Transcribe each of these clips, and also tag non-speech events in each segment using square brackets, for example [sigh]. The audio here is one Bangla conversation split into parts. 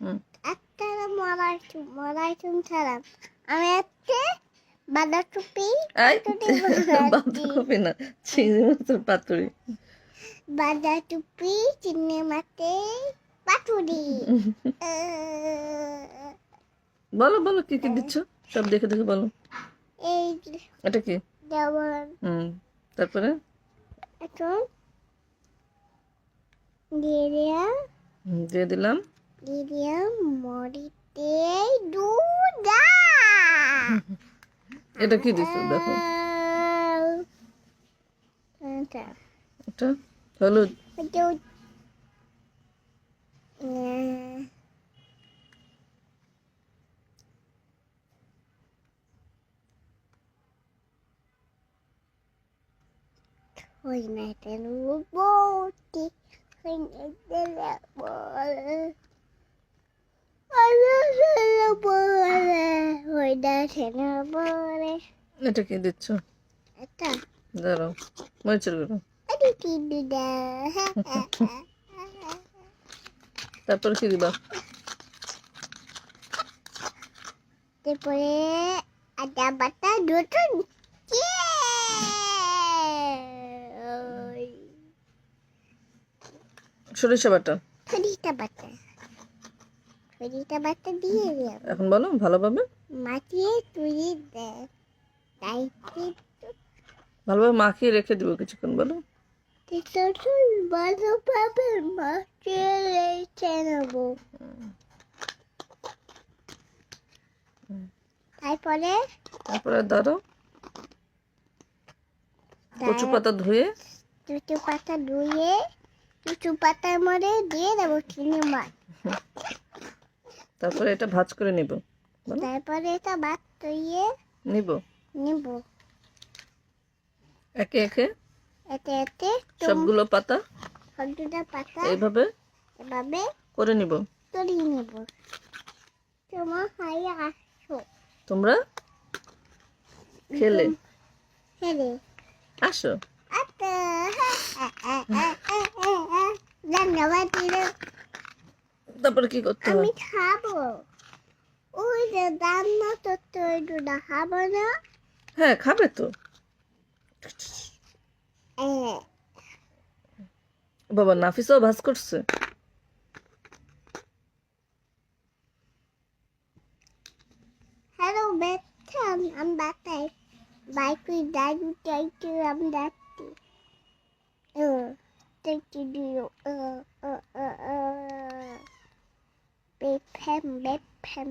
হুম। একটা মরার চুম মরার চুম ছাড়াম আমি একটা বাঁধা টুপি এই পাতুরি [laughs] বাঁধাকপি না চিংড়ি মাছের পাতুরি। টুপি চিনে মাতে পাতুরি। [laughs] বলো বলো কি কি দিচ্ছ? সব দেখে দেখে বলো। এই এটা কি? যেমন হুম তারপরে? এখন দিয়ে দিলাম। দিয়ে দিলাম। দিলাম মরিতে দুধা। [laughs] এটা কি দিচ্ছ দেখো। এটা এটা হলুদ। এটা উম, Thôi này tên bố đi Hình এটা কি দিচ্ছ এটা দাঁড়াও মরিচের গুঁড়ো তারপরে কি দিবা ada bata dutun Yeay সরিষা বাটা Cerita bata Cerita bata dia dia এখন বলো ভালোভাবে? tuli deh Tahu itu ভালোভাবে মাখিয়ে রেখে দিব কিছুক্ষণ বলো। তারপরে? তারপরে কচু পাতা ধুয়ে। পাতা ধুয়ে দুটো পাতার মধ্যে দিয়ে দেবো চিনি মাছ। [laughs] তারপরে এটা ভাজ করে নিব তারপরে এটা ভাত ধুয়ে নিব নিব একে একে এতে এতে সবগুলো পাতা সবগুলো পাতা এইভাবে এভাবে করে নিব তলিয়ে নেব তোমার হাই আসো তোমরা খেলে হেরে আসো আচ্ছা ধন্যবাদ তারপর কি করতে আমি খাব। ওই যে দান্না তো তৈরি না খাব না। হ্যাঁ খাবে তো। বাবা নাফিসও ভাস করছে। Bethan, Bethan.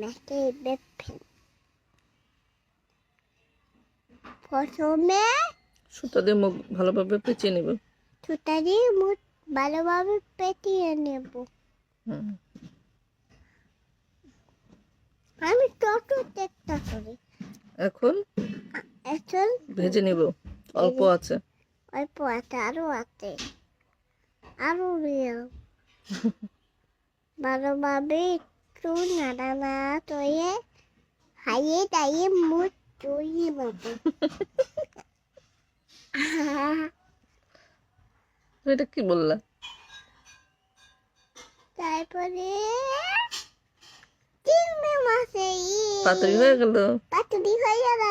Betty, Bethan. প্রথমে সুতা দিয়ে মুখ ভালোভাবে পেঁচিয়ে নিব। দিয়ে মুখ ভালোভাবে পেটিয়ে নেব। আমি তত চেষ্টা করি। এখন এখন ভেজে নিব। অল্প আছে। অল্প আছে আরও আছে। আরও নিও ভালোভাবে একটু নাড়া নাড়া তৈয়ে হাইয়ে দাইয়ে মুখ তৈরি মতো তুমি এটা কি বললা তারপরে চিংড়ি মাছে পাতুরি হয়ে গেল পাতুরি হয়ে গেল